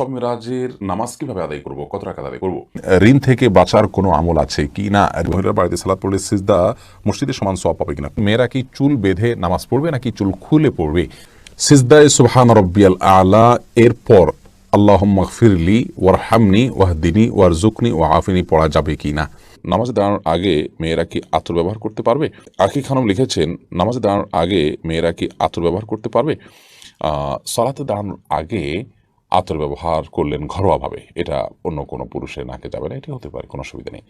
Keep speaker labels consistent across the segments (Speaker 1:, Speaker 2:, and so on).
Speaker 1: সব মিরাজের নামাজ কীভাবে আদায় করব? কত টাকা আদায় করব?
Speaker 2: ঋণ থেকে বাঁচার কোনো আমল আছে কি না? মহিলার বাড়িতে সালাদ পড়লে সিজদা মসজিদে সমান সব পাবে কিনা? মেয়েরা কি চুল বেঁধে নামাজ পড়বে নাকি চুল খুলে পড়বে? সিজদায় সুবহান রব্বিয়াল আলা, এরপর আল্লাহ মগফিরলি ওয়ারহামনি ওয়াহদিনী ওয়ারজুকনি ও আফিনি পড়া যাবে কি না? নামাজে দাঁড়ানোর আগে মেয়েরা কি আতর ব্যবহার করতে পারবে? আকি খানম লিখেছেন, নামাজে দাঁড়ানোর আগে মেয়েরা কি আতর ব্যবহার করতে পারবে? সালাতে দাঁড়ানোর আগে আতর ব্যবহার করলেন ঘরোয়াভাবে। এটা অন্য কোনো পুরুষের নাকে যাবে না এটি হতে পারে, কোনো অসুবিধা নেই।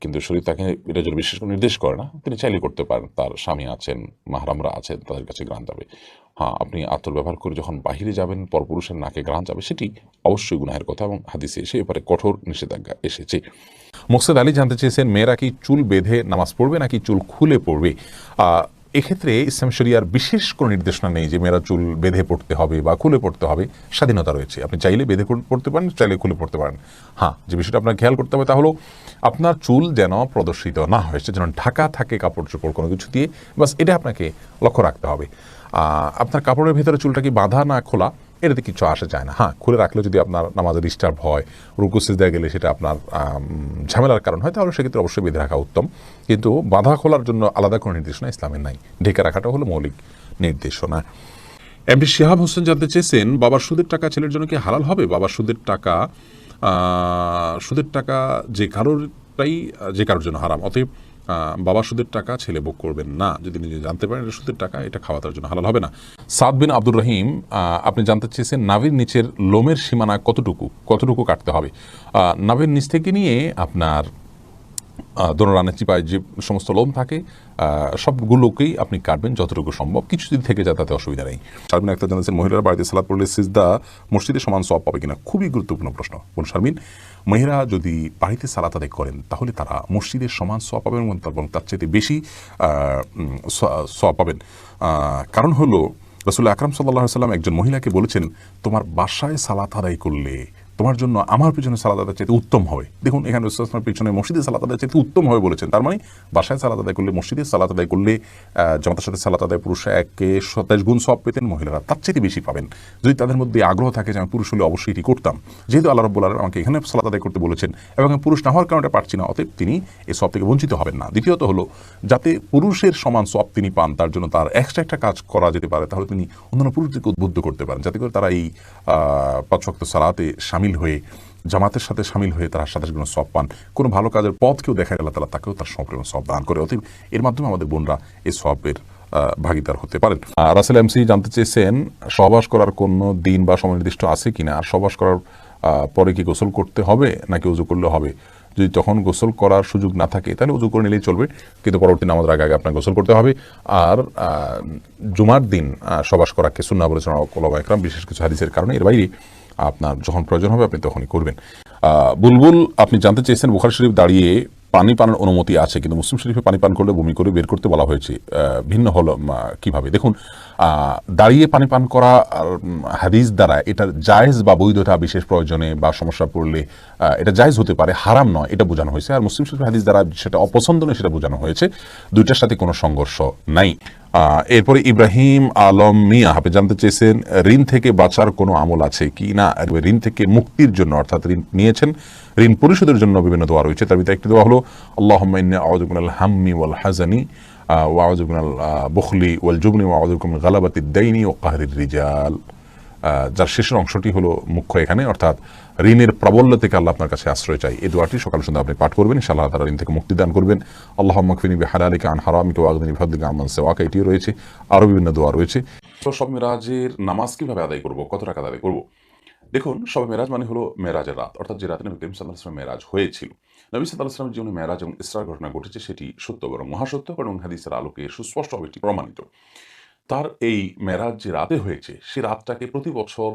Speaker 2: কিন্তু শরীর তাকে এটা যদি বিশেষ করে নির্দেশ করে না, তিনি চাইলে করতে পারেন, তার স্বামী আছেন, মাহরামরা আছেন, তাদের কাছে গ্রান যাবে। হ্যাঁ আপনি আতর ব্যবহার করে যখন বাহিরে যাবেন পরপুরুষের নাকে গ্রান যাবে, সেটি অবশ্যই গুনাহের কথা এবং হাদিসে এসে এবারে কঠোর নিষেধাজ্ঞা এসেছে। মোকসেদ আলী জানতে চেয়েছেন, মেয়েরা কি চুল বেঁধে নামাজ পড়বে নাকি চুল খুলে পড়বে? এক্ষেত্রে ইসলাম শরিয়ার বিশেষ কোনো নির্দেশনা নেই যে মেয়েরা চুল বেঁধে পড়তে হবে বা খুলে পড়তে হবে, স্বাধীনতা রয়েছে। আপনি চাইলে বেঁধে পড়তে পারেন, চাইলে খুলে পড়তে পারেন। হ্যাঁ যে বিষয়টা আপনার খেয়াল করতে হবে তাহলে আপনার চুল যেন প্রদর্শিত না হয় যেন ঢাকা থাকে কাপড় চোপড় কোনো কিছু দিয়ে বাস এটা আপনাকে লক্ষ্য রাখতে হবে। আপনার কাপড়ের ভেতরে চুলটা কি বাঁধা না খোলা? এটাতে কিছু আসে যায় না। হ্যাঁ খুলে রাখলে যদি আপনার নামাজের ডিস্টার্ব হয়, রুকু দেওয়া গেলে সেটা আপনার ঝামেলার কারণ। হয় তাহলে সেক্ষেত্রে অবশ্যই বেঁধে রাখা উত্তম। কিন্তু বাঁধা খোলার জন্য আলাদা কোনো নির্দেশনা ইসলামের নাই। ঢেকে রাখাটা হলো মৌলিক নির্দেশনা। এমডি শিহাব হোসেন জানতে চেয়েছেন, বাবার সুদের টাকা ছেলের জন্য কি হালাল হবে? বাবার সুদের টাকা সুদের টাকা যে কারোরটাই, যে কারোর জন্য হারাম। অতএব বাবা সুদের টাকা, ছেলে বোক করবেন না। যদি নিজে জানতে পারেন এটা সুদের টাকা, এটা খাওয়া তার জন্য হালাল হবে না। সাদ বিন আব্দুর রহিম আপনি জানতে চেয়েছেন নাভির নিচের লোমের সীমানা কতটুকু কতটুকু কাটতে হবে। নাভির নিচ থেকে নিয়ে আপনার দোনোরানের চিপায় যে সমস্ত লোম থাকে সবগুলোকেই আপনি কাটবেন যতটুকু সম্ভব। কিছু যদি থেকে যায় তাতে অসুবিধা নেই। শারমিন একটা জানাচ্ছেন মহিলারা বাড়িতে সালাদ পড়লে সিজদা মসজিদে সমান সব পাবে কিনা? খুবই গুরুত্বপূর্ণ প্রশ্ন। বোন শারমিন মহিলা যদি বাড়িতে সালাত আদায় করেন, তাহলে তারা মসজিদের সমান সব পাবেন এবং তার চাইতে বেশি সব পাবেন। কারণ হলো রসুল আকরাম সাল্লাহ সাল্লাম একজন মহিলাকে বলেছেন, তোমার বাসায় সালাত আদায় করলে তোমার জন্য আমার পিছনে সালাদ আদায় চাইতে উত্তম হবে। দেখুন এখানে রসুলের পিছনে মসজিদে সালাত আদায় চাইতে উত্তম হবে বলেছেন। তার মানে বাসায় সালাত আদায় করলে মসজিদে সালাত আদায় করলে আহ, সাথে সালাত আদায় পুরুষরা একে সাতাইশ গুণ সব পেতেন মহিলারা তার চাইতে বেশি পাবেন। যদি তাদের মধ্যে আগ্রহ থাকে যে আমি পুরুষ হলে অবশ্যই এটি করতাম। যেহেতু আল্লাহ রব্বুল আলম আমাকে এখানে সালাত আদায় করতে বলেছেন এবং আমি পুরুষ না হওয়ার কারণে পারছি না অতএব তিনি এই সব থেকে বঞ্চিত হবেন না। দ্বিতীয়ত হলো যাতে পুরুষের সমান সব তিনি পান তার জন্য তার এক্সট্রা একটা কাজ করা যেতে পারে তাহলে তিনি অন্যান্য পুরুষদেরকে উদ্বুদ্ধ করতে পারেন। যাতে করে তারা এই পাঁচ ওয়াক্ত সালাতে সামিল হয়ে, জামাতের সাথে সামিল হয়ে তারা সাথে কোনো সব পান। কোনো ভালো কাজের পথ কেউ দেখা গেল তারা তাকেও তার সম্পূর্ণ সব দান করে। অতএব এর মাধ্যমে আমাদের বোনরা এই সবের ভাগিদার হতে পারেন। রাসেল এমসি জানতে চেয়েছেন, সহবাস করার কোনো দিন বা সময় নির্দিষ্ট আছে কিনা? আর সহবাস করার পরে কি গোসল করতে হবে নাকি উজু করলে হবে? যদি তখন গোসল করার সুযোগ না থাকে, তাহলে উজু করে নিলেই চলবে, কিন্তু পরবর্তী নামাজের আগে আগে আপনার গোসল করতে হবে। আর জুমার দিন সবাস করাকে সুন্না বলেছেন ওলামা একরাম বিশেষ কিছু হাদিসের কারণে। এর বাইরে আপনার যখন প্রয়োজন হবে আপনি তখনই করবেন। বুলবুল, আপনি জানতে চেয়েছেন বুখার শরীফ দাঁড়িয়ে পানি পানের অনুমতি আছে কিন্তু মুসলিম শরীফে পানি পান করলে বমি করে বের করতে বলা হয়েছে। ভিন্ন হলো কীভাবে? দেখুন দাঁড়িয়ে পানি পান করা হাদিস দ্বারা এটার জায়েজ বা বৈধতা বিশেষ প্রয়োজনে বা সমস্যা পড়লে এটা জায়েজ হতে পারে, হারাম নয়, এটা বোঝানো হয়েছে। আর মুসলিম শরীফ হাদিস দ্বারা সেটা অপছন্দনীয় সেটা বোঝানো হয়েছে। দুইটার সাথে কোনো সংঘর্ষ নাই। এরপরে ইব্রাহিম আলম মিয়া, আপনি জানতে চেয়েছেন, ঋণ থেকে বাঁচার কোনো আমল আছে কি না? ঋণ থেকে মুক্তির জন্য, অর্থাৎ ঋণ নিয়েছেন, ঋণ পরিশোধের জন্য বিভিন্ন দোয়া রয়েছে। তার ভিতরে একটি দোয়া হলো আল্লাহ আউজুবিনাল হাম্মি ওয়াল হাজানি ওয়াউজুবিনাল বখলি ওয়াল জুবনি ওয়াউজুবিন গালাবাতি দাইনি ও কাহরির রিজাল। যার শেষের অংশটি হলো মুখ্য এখানে, অর্থাৎ ঋণের প্রাবল্য থেকে আল্লাহ আপনার কাছে আশ্রয় চাই। এই দোয়াটি সকাল সন্ধ্যা আপনি পাঠ করবেন, ইনশাআল্লাহ তারা ঋণ থেকে মুক্তি দান করবেন। আল্লাহ মকফিনী হারালিকা আন হারামিকে ওয়াগদিনী ফাদলিকা আমান সেওয়াকা, এটিও রয়েছে। আরও বিভিন্ন দোয়া রয়েছে।
Speaker 1: তো সব মেরাজের নামাজ কীভাবে আদায় করব, কত টাকা আদায় করব? দেখুন, সব মেরাজ মানে হলো মেরাজের রাত, অর্থাৎ যে রাতে নবী করিম সাল্লাহ আসলাম মেরাজ হয়েছিল। নবী সাল্লাহ আসলামের জীবনে মেরাজ এবং ইসরার ঘটনা ঘটেছে, সেটি সত্য বরং মহাসত্য এবং হাদিসের আলোকে সুস্পষ্টভাবে এটি প্রমাণিত। তার এই মেরাজ যে রাতে হয়েছে, সে রাতটাকে প্রতি বছর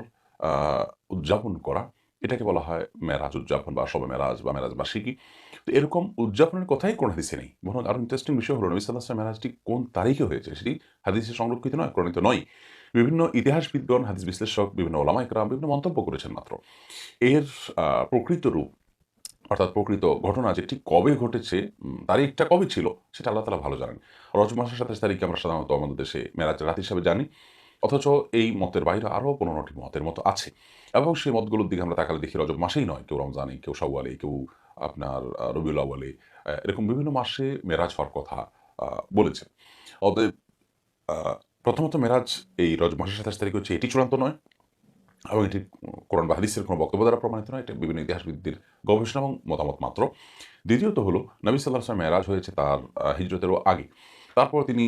Speaker 1: উদযাপন করা, এটাকে বলা হয় মেরাজ উদযাপন বা সবে মেরাজ বা মেরাজ বার্ষিকী। তো এরকম উদযাপনের কথাই কোন হাদিসে নেই। বরং আরও ইন্টারেস্টিং বিষয় হলো, নবী সাল্লাহ মেরাজটি কোন তারিখে হয়েছে, সেটি হাদিসে সংরক্ষিত নয়, প্রণীত নয়। বিভিন্ন ইতিহাসবিদগণ, হাদিস বিশ্লেষক, বিভিন্ন ওলামা ইকরাম বিভিন্ন মন্তব্য করেছেন মাত্র। এর প্রকৃত রূপ অর্থাৎ প্রকৃত ঘটনা যে ঠিক কবে ঘটেছে তারিখটা কবে ছিল সেটা আল্লাহ তালা ভালো জানেন। রজ মাসের সাতাশ তারিখে আমরা সাধারণত আমাদের দেশে মেরাজ রাত হিসাবে জানি অথচ এই মতের বাইরে আরও পনেরোটি মতের মতো আছে। এবং সেই মতগুলোর দিকে আমরা তাকালে দেখি রজব মাসেই নয় কেউ রমজানে কেউ সওয়ালে কেউ আপনার রবিউল আউয়ালে আহ, এরকম বিভিন্ন মাসে মেরাজ হওয়ার কথা বলেছে অতএব প্রথমত মেরাজ এই রজ মাসের সাতাশ তারিখ হচ্ছে এটি চূড়ান্ত নয় এবং এটি কোরআন বা হাদিসের কোনো বক্তব্য দ্বারা প্রমাণিত নয়, এটা বিভিন্ন ইতিহাসবিদদের গবেষণা এবং মতামত মাত্র। দ্বিতীয়ত হলো, নবী সাল্লাহ আসলাম মেরাজ হয়েছে তার হিজরতেরও আগে। তারপর তিনি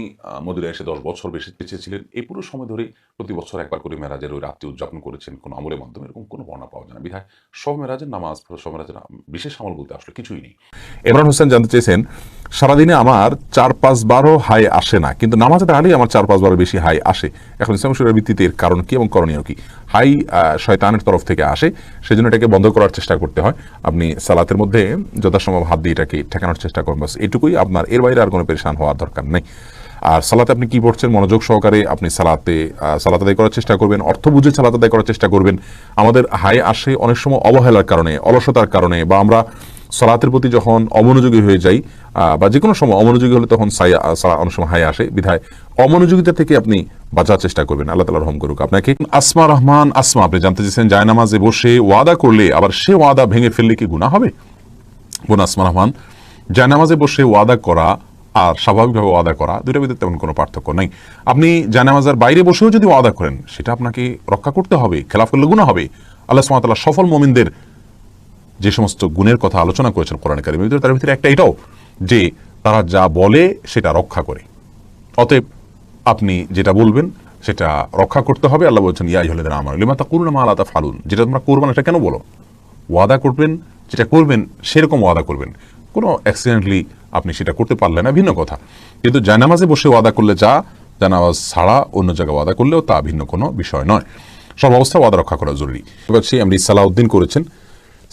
Speaker 1: মদিনায় এসে দশ বছর বেশি বেঁচে ছিলেন এই পুরো সময় ধরে প্রতি বছর একবার করে মেরাজের ওই রাত্রি উদযাপন করেছেন। কোনো আমলের মাধ্যমে এরকম কোনো বর্ণনা পাওয়া যায় না। বিধায় সব মেরাজের নামাজ, সব মেরাজের, বিশেষ আমল বলতে আসলে কিছুই নেই।
Speaker 2: ইমরান হোসেন জানতে চেয়েছেন, সারাদিনে আমার চার পাঁচ বারও হাই আসে না, কিন্তু নামাজে দাঁড়িয়ে আমার চার পাঁচ বারো বেশি হাই আসে। এখন ইসলাম শরীরের ভিত্তিতে এর কারণ কি এবং করণীয় কি? হাই শয়তানের তরফ থেকে আসে, সেজন্য এটাকে বন্ধ করার চেষ্টা করতে হয়। আপনি সালাতের মধ্যে যথাসম্ভব হাত দিয়ে এটাকে ঠেকানোর চেষ্টা করুন বাস এটুকুই। আপনার এর বাইরে আর কোনো পেরেশান হওয়ার দরকার নেই। আর সালাতে আপনি কি পড়ছেন? মনোযোগ সহকারে আপনি সালাতে সালাত আদায় করার চেষ্টা করবেন, অর্থ বুঝে সালাত আদায় করার চেষ্টা করবেন। আমাদের হাই আসে অনেক সময় অবহেলার কারণে, অলসতার কারণে, বা আমরা সালাতের প্রতি যখন অমনোযোগী হয়ে যাই বা যে কোনো সময় অমনোযোগী হলে তখন সালা- অনেক সময় হাই আসে, বিধায় অমনোযোগিতা থেকে আপনি বাঁচার চেষ্টা করবেন। আল্লাহ তালা রহম করুক আপনাকে। আসমা রহমান, আসমা, আপনি জানতে চেয়েছেন জায়নামাজে বসে ওয়াদা করলে আবার সে ওয়াদা ভেঙে ফেললে কি গুণা হবে? বোন আসমা রহমান জায়নামাজে বসে ওয়াদা করা আর স্বাভাবিকভাবে ওয়াদা করা, দুইটার ভিতরে তেমন কোনো পার্থক্য নেই। আপনি জানামাজার বাইরে বসেও যদি ওয়াদা করেন, সেটা আপনাকে রক্ষা করতে হবে, খেলাফ করলে গুণা হবে। আল্লাহ সুমাতাল্লাহ সফল মোমিনদের যে সমস্ত গুণের কথা আলোচনা করেছেন কোরআন কারিমের ভিতরে, তার ভিতরে একটা এটাও যে তারা যা বলে সেটা রক্ষা করে। অতএব আপনি যেটা বলবেন সেটা রক্ষা করতে হবে। আল্লাহ বলছেন ইয়াই হলে আমার লিমা তা করুন মা আলাদা ফালুন যেটা তোমরা করবেন এটা কেন বলো? ওয়াদা করবেন, যেটা করবেন, সেরকম ওয়াদা করবেন। কোনো অ্যাক্সিডেন্টলি আপনি সেটা করতে পারলেন না, ভিন্ন কথা। কিন্তু জানামাজে বসে ওয়াদা করলে যা জানামাজ ছাড়া অন্য জায়গায় ওয়াদা করলেও তা ভিন্ন কোনো বিষয় নয়। সব অবস্থায় ওয়াদা রক্ষা করা জরুরি। এবার সেই আমরি সালাউদ্দিন করেছেন,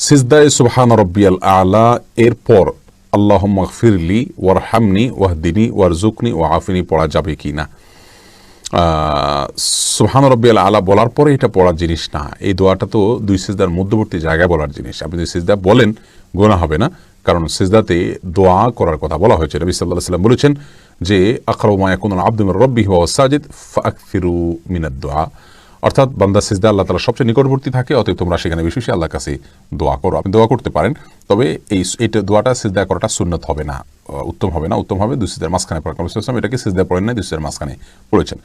Speaker 2: সিজদায় সুবহান রব্বিয়াল আলা, এরপর আল্লাহ ফিরলি ওয়ার হামনি ওয়াহদিনী ওয়ার জুকনি ও আফিনি পড়া যাবে কি না? সুহান রব্বিয়াল আলা বলার পরে এটা পড়ার জিনিস না। এই দোয়াটা তো দুই সিজদার মধ্যবর্তী জায়গায় বলার জিনিস। আপনি যদি সিজদা বলেন গোনা হবে না। কারণ সিজদাতে দোয়া করার কথা বলা হয়েছে। নবী সাল্লাহ সাল্লাম বলেছেন যে আকরমা এখন আব্দুল রব্বি হওয়া সাজিদ ফাকফিরু মিনাদ দোয়া। অর্থাৎ বান্দা সিজদা আল্লাহ তালা সবচেয়ে নিকটবর্তী থাকে, অতএব তোমরা সেখানে বেশি বেশি আল্লাহর কাছে দোয়া করো। আপনি দোয়া করতে পারেন, তবে এই এটা দোয়াটা সিজদা করাটা সুন্নত হবে না উত্তম হবে না, উত্তম হবে দুই সিজদার মাঝখানে পড়া কারণ এটাকে সিজদা পড়েন না দুই সিজদার মাঝখানে পড়েছেন।